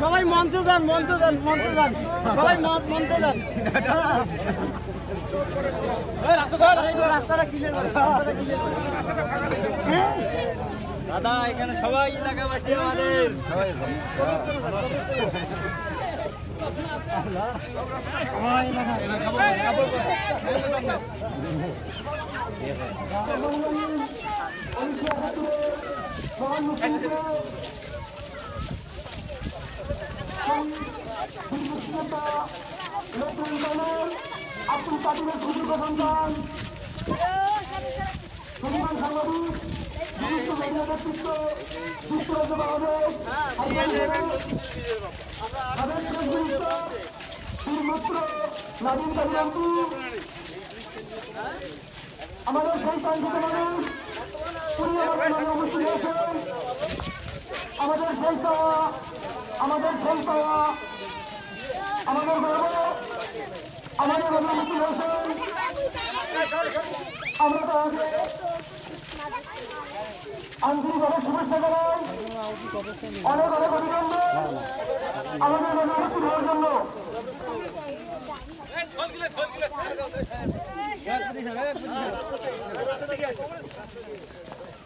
সবাই মঞ্চে যান মঞ্চে যান মঞ্চে যান। সবাই মঞ্চে যান। রাস্তাটা ক্লিয়ার রাস্তাটা ক্লিয়ার দাদা এখানে সবাই এলাকাবাসী আমাদের। আব্দুল কাদিমের সুযোগ সন্তান সন্মান সাংবাদিক বিশিষ্ট মহিলা নেতৃত্ব যুক্তরাজ্য বাংলাদেশ শুধুমাত্র নবীন কালিয়াম্পু আমাদের সেই প্রান্তিক মানুষ আমাদের পাওয়া আমাদের পাওয়া আমাদের গর্ব আমাদের অনুমতি হোসেন আমরা তাকে আন্তরিকভাবে শুভেচ্ছা জানাই অনেক অনেক অভিনন্দন আমাদের অনুমতি হওয়ার জন্য সুযোগ্য সন্তান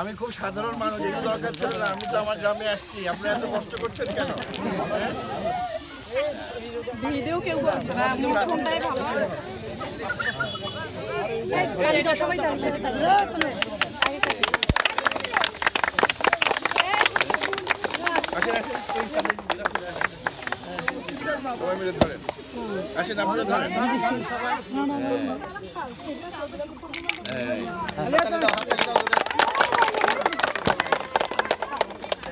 আমি খুব সাধারণ মানুষ এই দরকার ছিল না। আমি তো আমার গ্রামে আসছি। আপনি এত কষ্ট করছেন কেন? ভিডিও কেউ সবাই সবাই মিলে ধরেন। আসেন আপনারা ধরেন।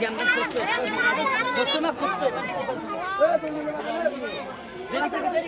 জ্ঞান আমাদের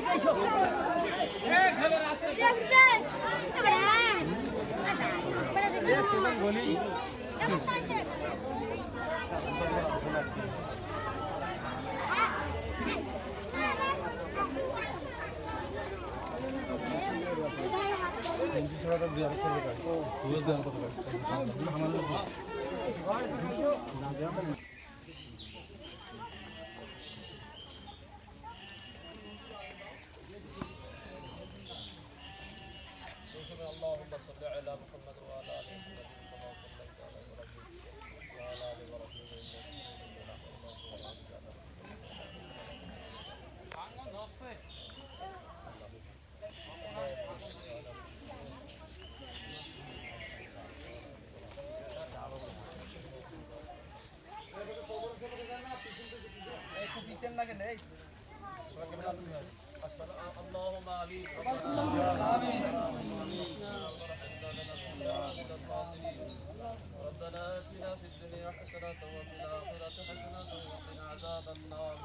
ربنا اتنا في الدنيا حسنه وفي الاخره حسنه وقنا عذاب النار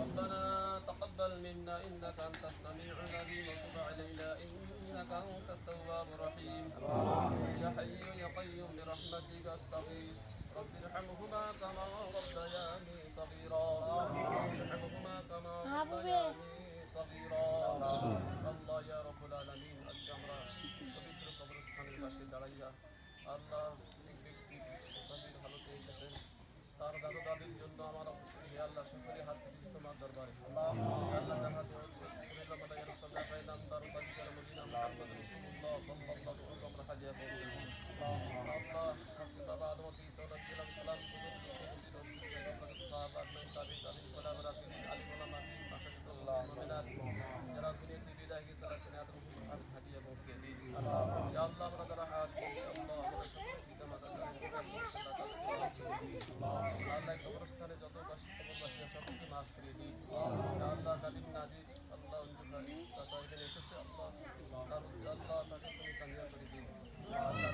ربنا تقبل منا انك انت السميع العليم وتب علينا انك انت التواب الرحيم يا حي يا قيوم برحمتك استغيث رب ارحمهما كما ربياني পাশে দাঁড়াইয়া আল্লাহ এক ব্যক্তি মুসাফির হালতে এসেছেন তার দাদু দাদির জন্য আমার হে আল্লাহ শুকরে হাত দিচ্ছি তোমার দরবারে আল্লাহ তার হাতে কুরিল্লা মাদায়ের সাজা পাইলাম তার বাজিকার মদিনা মুহাম্মদ রাসূলুল্লাহ সাল্লাল্লাহু আলাইহি ওয়া সাল্লাম হাজিয়া পৌঁছে আল্লাহ আজকে বাবা আদম আলাইহিস সালাম সালাম সাহাবাত মান তাবিঈন তাবিঈন ওলামা রাশিদিন আলিম ওলামা দিন মাশাআল্লাহ মুমিনাত যারা দুনিয়াতে বিদায় হয়ে সালাত করে আদম হাত হাদিয়া পৌঁছে দিন ইয়া আল্লাহ আমরা যারা হাত করি আল্লাহ আমাদের সকল পিতা মাতা আল্লাহ কবরস্থানে যত কষ্ট কবরবাসী আছে সকলকে মাফ করে দিন ইয়া আল্লাহ নাদিম নাদির আল্লাহ অঞ্জুভাই চাচা এখানে এসেছে, আল্লাহ, তার আল্লাহ তাকে তুমি কামিয়া করে দিন আল্লাহ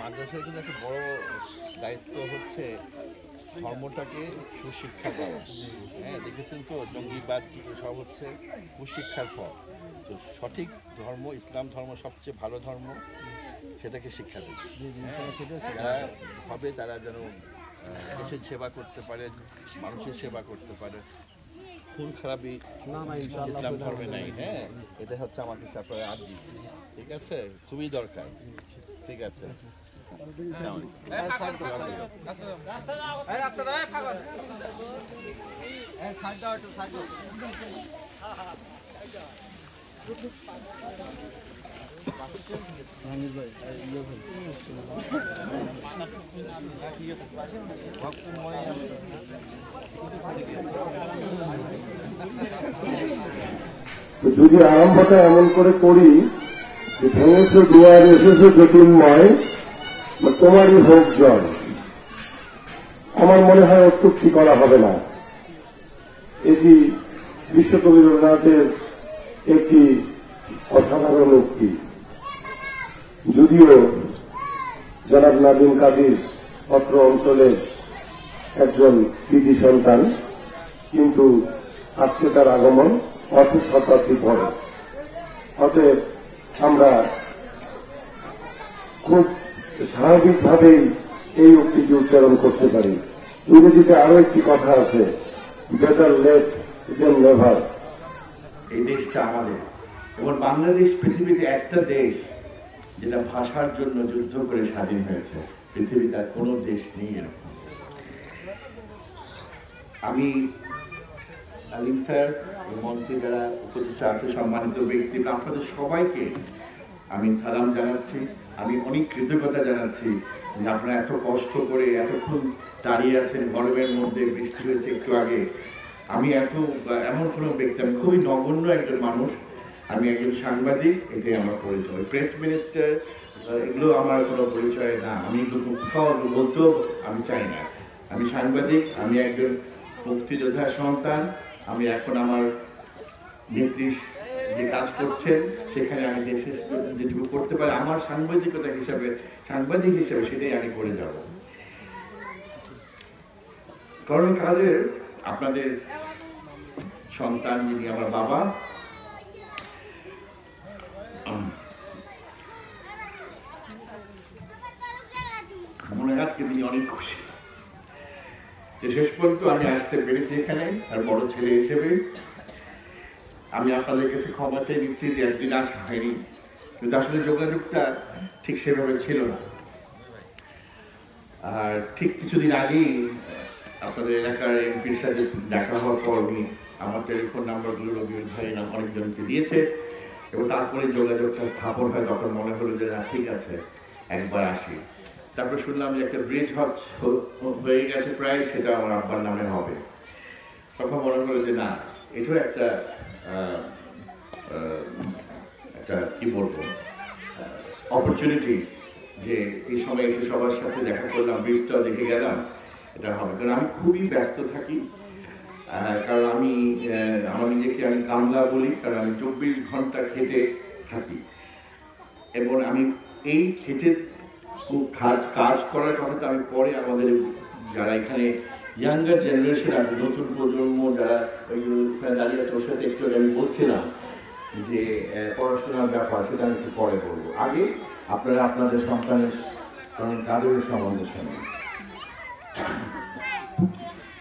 মাদ্রাসার কিন্তু একটা বড় দায়িত্ব হচ্ছে ধর্মটাকে সুশিক্ষা দেওয়া। হ্যাঁ দেখেছেন তো, জঙ্গিবাদ সব হচ্ছে কুশিক্ষার ফল। তো সঠিক ধর্ম, ইসলাম ধর্ম সবচেয়ে ভালো ধর্ম, সেটাকে শিক্ষা দেবে। যারা হবে তারা যেন দেশের সেবা করতে পারে, মানুষের সেবা করতে পারে। খুন খারাপি ইসলাম ধর্মে নাই হ্যাঁ? এটা হচ্ছে আমাদের তারপরে আর্জি। ঠিক আছে? খুবই দরকার। ঠিক আছে। যদি আরম্ভটা এমন করে করি যে ভেঙেছে দুয়ার এসেছে বা তোমারই হোক জয় আমার মনে হয় অত্যুক্তি করা হবে না। এটি বিশ্বকবি রবীন্দ্রনাথের একটি অসাধারণ উক্তি। যদিও জনাব নাদিম কাদির অত্র অঞ্চলের একজন কৃতি সন্তান, কিন্তু আজকে তার আগমন অর্থ শতাব্দী পরে। অতএব আমরা খুব স্বাভাবিকভাবেই এই উক্তিটি উচ্চারণ করতে পারি। ইংরেজিতে আরও একটি কথা আছে বেটার লেট দেন নেভার এই দেশটা আমাদের। এবং বাংলাদেশ পৃথিবীতে একটা দেশ যেটা ভাষার জন্য যুদ্ধ করে স্বাধীন হয়েছে, পৃথিবীতে আর কোনো দেশ নেই এরকম। আমি আলিম স্যার মন্ত্রী যারা উপস্থিত আছে, সম্মানিত ব্যক্তি আপনাদের সবাইকে আমি সালাম জানাচ্ছি। আমি অনেক কৃতজ্ঞতা জানাচ্ছি যে আপনারা এত কষ্ট করে এতক্ষণ দাঁড়িয়ে আছেন গরমের মধ্যে, বৃষ্টি হয়েছে একটু আগে। আমি এত, এমন কোনো ব্যক্তি, আমি খুবই নগণ্য একজন মানুষ। আমি একজন সাংবাদিক, এটাই আমার পরিচয়। প্রেস মিনিস্টার, এগুলো আমার কোনো পরিচয় না। আমি এগুলো কোথাও বলতেও আমি চাই না। আমি সাংবাদিক, আমি একজন মুক্তিযোদ্ধার সন্তান। আমি এখন আমার নেত্রী যে কাজ করছেন, সেখানে আমি দেশের যেটুকু করতে পারি, আমার সাংবাদিকতা হিসাবে, সাংবাদিক হিসাবে সেটাই আমি করে যাব। কারণ কাদের, আপনাদের সন্তান যিনি আমার বাবা মনে আজকে তিনি অনেক খুশি। যে শেষ পর্যন্ত আমি আসতে পেরেছি এখানে, তার বড় ছেলে হিসেবে আমি আপনাদের কাছে ক্ষমা চেয়ে নিচ্ছি যে একদিন আসা হয়নি। কিন্তু আসলে যোগাযোগটা ঠিক সেভাবে ছিল না। আর ঠিক কিছুদিন আগেই আপনাদের এলাকার এমপির সাথে দেখা হওয়ার পর উনি আমার টেলিফোন নাম্বারগুলো রবিউল ভাই অনেকজনকে দিয়েছে এবং তারপরে যোগাযোগটা স্থাপন হয়, তখন মনে হলো যে না, ঠিক আছে, একবার আসি। তারপর শুনলাম যে একটা ব্রিজ হয়ে গেছে প্রায়, সেটা আমার আব্বার নামে হবে। তখন মনে হলো যে না, এটাও একটা একটা কি বলব? অপরচুনিটি যে এই সময় এসে সবার সাথে দেখা করলাম ব্রিজটাও দেখে গেলাম, এটা হবে। কারণ আমি খুবই ব্যস্ত থাকি কারণ আমি আমার নিজেকে আমি কামলা বলি, কারণ আমি চব্বিশ ঘণ্টা খেটে থাকি। এবং আমি এই খেটে কাজ কাজ করার কথা তো আমি পরে আমাদের যারা এখানে ইয়াঙ্গার জেনারেশন আছে নতুন প্রজন্ম যারা ওইগুলো দাঁড়িয়ে ওর সাথে একটু আমি বলছিলাম যে পড়াশোনার ব্যাপার, সেটা আমি একটু পরে বলব। আগে আপনারা আপনাদের সন্তানের কারণ কাদের সম্বন্ধে শোনেন।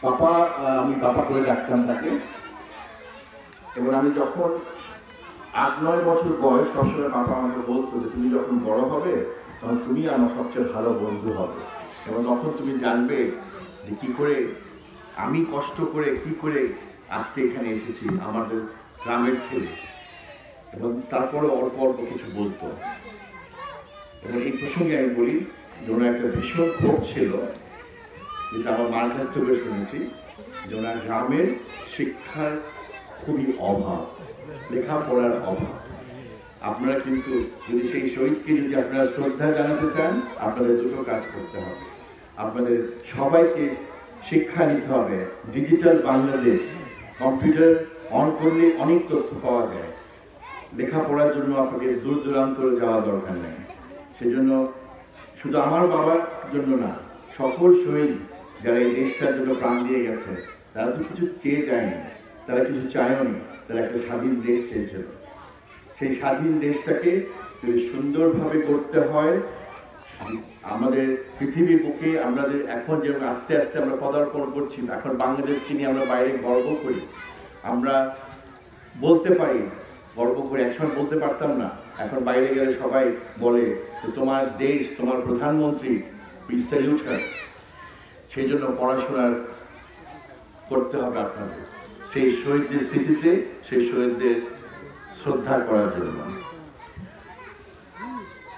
পাপা আমি পাপা করে ডাকতাম তাকে। এবং আমি যখন আট, নয় বছর বয়স, সবসময় বাবা আমাকে বলতো যে, তুমি যখন বড় হবে, তখন তুমি আমার সবচেয়ে ভালো বন্ধু হবে। এবং তখন তুমি জানবে যে কি করে, আমি কষ্ট করে কি করে আজকে এখানে এসেছি আমাদের গ্রামের ছেলে। এবং তারপরে অল্প অল্প কিছু বলতো। এবং এই প্রসঙ্গে আমি বলি যে ওনার একটা ভীষণ ক্ষোভ ছিল, যেটা আমার মার কাছ থেকে শুনেছি যে ওনার গ্রামের শিক্ষার খুবই অভাব, লেখাপড়ার অভাব। আপনারা কিন্তু যদি সেই শহীদকে যদি আপনারা শ্রদ্ধা জানাতে চান, আপনাদের দুটো কাজ করতে হবে। আপনাদের সবাইকে শিক্ষা নিতে হবে। ডিজিটাল বাংলাদেশ, কম্পিউটার অন করলে অনেক তথ্য পাওয়া যায়। লেখাপড়ার জন্য আপনাকে দূর দূরান্ত যাওয়া দরকার নেই। সেজন্য শুধু আমার বাবার জন্য না, সকল শহীদ যারা এই দেশটার জন্য প্রাণ দিয়ে গেছে, তারা তো কিছু চেয়ে যায়নি, তারা কিছু চায়নি, তারা একটা স্বাধীন দেশ চেয়েছিল। সেই স্বাধীন দেশটাকে যদি সুন্দরভাবে করতে হয় আমাদের পৃথিবীর বুকে আমাদের এখন যেমন আস্তে আস্তে আমরা পদার্পণ করছি, এখন বাংলাদেশকে নিয়ে আমরা বাইরে গর্ব করি, আমরা বলতে পারি, গর্ব করে একসময় বলতে পারতাম না। এখন বাইরে গেলে সবাই বলে যে তোমার দেশ, তোমার প্রধানমন্ত্রী হার সেই জন্য পড়াশোনার করতে হবে আপনাদের, সেই শহীদদের স্মৃতিতে, সেই শহীদদের শ্রদ্ধা করার জন্য।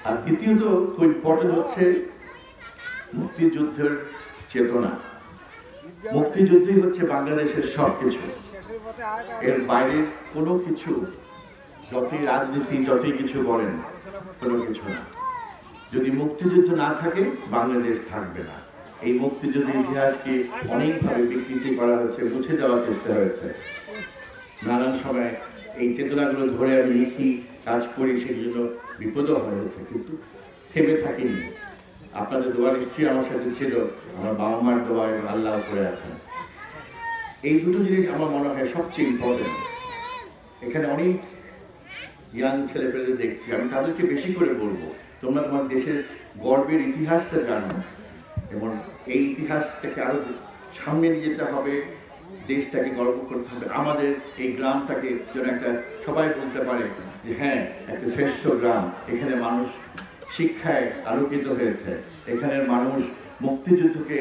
আর দ্বিতীয়ত খুব ইম্পর্টেন্ট হচ্ছে মুক্তিযুদ্ধের চেতনা। মুক্তিযুদ্ধই হচ্ছে বাংলাদেশের সব কিছু এর বাইরে কোনো কিছু, যতই রাজনীতি, যতই কিছু বলেন, কোনো কিছু না। যদি মুক্তিযুদ্ধ না থাকে, বাংলাদেশ থাকবে না। এই মুক্তিযুদ্ধের ইতিহাসকে অনেকভাবে বিকৃতি করা হয়েছে, মুছে দেওয়ার চেষ্টা হয়েছে। নানান সময় এই চেতনাগুলো ধরে আমি লিখি কাজ করি সেই জন্য বিপদও হয়েছে, কিন্তু থেমে থাকিনি। আপনাদের দোয়া নিশ্চয়ই আমার সাথে ছিল, আমার বাবা মার দোয়া এবং আল্লাহ করে আছেন। এই দুটো জিনিস আমার মনে হয় সবচেয়ে ইম্পর্টেন্ট এখানে অনেক ইয়াং ছেলেপেলেদের দেখছি, আমি তাদেরকে বেশি করে বলব, তোমরা তোমার দেশের গর্বের ইতিহাসটা জানো, এবং এই ইতিহাসটাকে আরও সামনে নিয়ে যেতে হবে দেশটাকে গর্ব করতে হবে আমাদের এই গ্রামটাকে যেন একটা, সবাই বলতে পারে যে হ্যাঁ একটা শ্রেষ্ঠ গ্রাম। এখানে মানুষ শিক্ষায় আলোকিত হয়েছে। এখানের মানুষ মুক্তিযুদ্ধকে,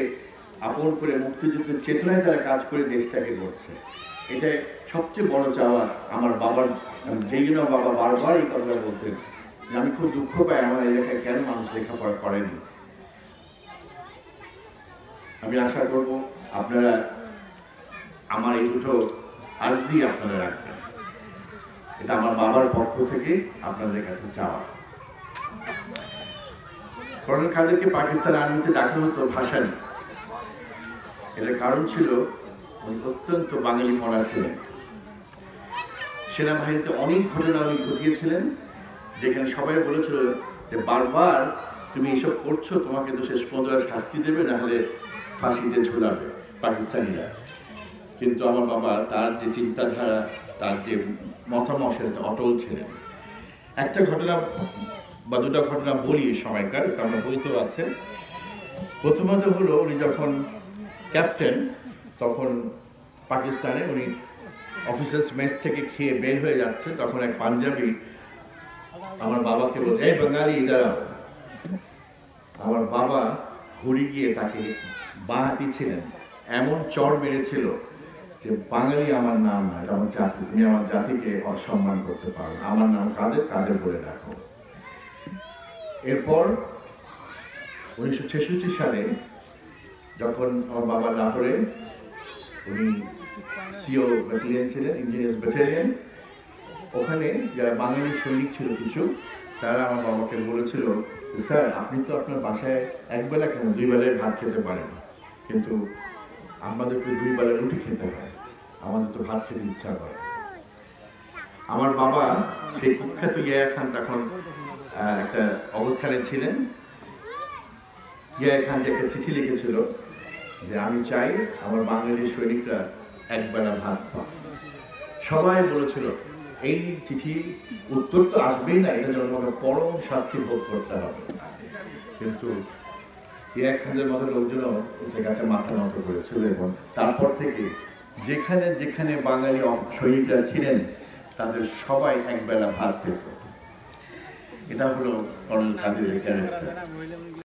আপন করে মুক্তিযুদ্ধের চেতনায় তারা কাজ করে দেশটাকে করছে এটা সবচেয়ে বড় চাওয়া আমার বাবার যেই জন্য বাবা বারবার এই কথাটা বলতেন যে, আমি খুব দুঃখ পাই আমার এলাকায় কেন মানুষ লেখাপড়া করেনি? আমি আশা করব আপনারা আমার এই দুটো আর্জি আপনারা রাখবেন এটা আমার বাবার পক্ষ থেকে আপনাদের কাছে চাওয়া। করোনা কাদেরকে পাকিস্তান আর্মিতে ডাকা হতো ভাষা নিয়ে এটার কারণ ছিল উনি অত্যন্ত বাঙালি মরা ছিলেন। সেনাবাহিনীতে অনেক ঘটনা উনি ঘটিয়েছিলেন, যেখানে সবাই বলেছিল যে, বারবার তুমি এসব করছ, তোমাকে তো শেষ পর্যন্ত শাস্তি দেবে, না হলে ফাঁসিতে ঝুলাবে পাকিস্তানিরা। কিন্তু আমার বাবা তার যে চিন্তাধারা, তার যে মতামত অটল ছিলেন। একটা ঘটনা বা দুটো ঘটনা বলি সময়কার, কারণ বইতেও আছে। প্রথমত হলো উনি যখন ক্যাপ্টেন তখন পাকিস্তানে উনি অফিসার্স মেস থেকে খেয়ে বের হয়ে যাচ্ছে, তখন এক পাঞ্জাবি আমার বাবাকে বলছে, এই বাঙালি, দাঁড়াও। আমার বাবা ঘুরে গিয়ে তাকে বাঁ হাতি ছিলেন, এমন চর মেরেছিল যে বাঙালি আমার নাম না, এটা আমার জাতি। তুমি আমার জাতিকে অসম্মান করতে পারো। আমার নাম কাদের? কাদের বলে রাখো? এরপর উনিশশো ছেষট্টি সালে যখন আমার বাবা লাহোরে, উনি সিও ব্যাটালিয়ন ছিলেন, ইঞ্জিনিয়ার্স ব্যাটালিয়ন, ওখানে যারা বাঙালি সৈনিক ছিল কিছু, তারা আমার বাবাকে বলেছিল, স্যার, আপনি তো আপনার বাসায় একবেলা কেন দুই বেলায় ভাত খেতে পারেন? কিন্তু আমাদেরকে দুই বেলা রুটি খেতে হয়। আমাদের তো ভাত খেতে ইচ্ছা করে। আমার বাবা সেই কুখ্যাত ইয়া খান তখন একটা অবস্থানে ছিলেন। ইয়া খান যে একটা চিঠি লিখেছিল যে, আমি চাই আমার বাঙালি সৈনিকরা একবেলা ভাত পাক সবাই বলেছিল, এই চিঠি উত্তর তো আসবেই না, এটা জন্য আমাকে পরম শাস্তি ভোগ করতে হবে। কিন্তু ইয়া খানের মতো লোকজনও এটা কাছে মাথা নত করেছিল এবং তারপর থেকে যেখানে যেখানে বাঙালি সৈনিকরা ছিলেন, তাদের সবাই একবেলা ভাত পেত। এটা হলো কর্নেল কাদের ক্যারেক্টার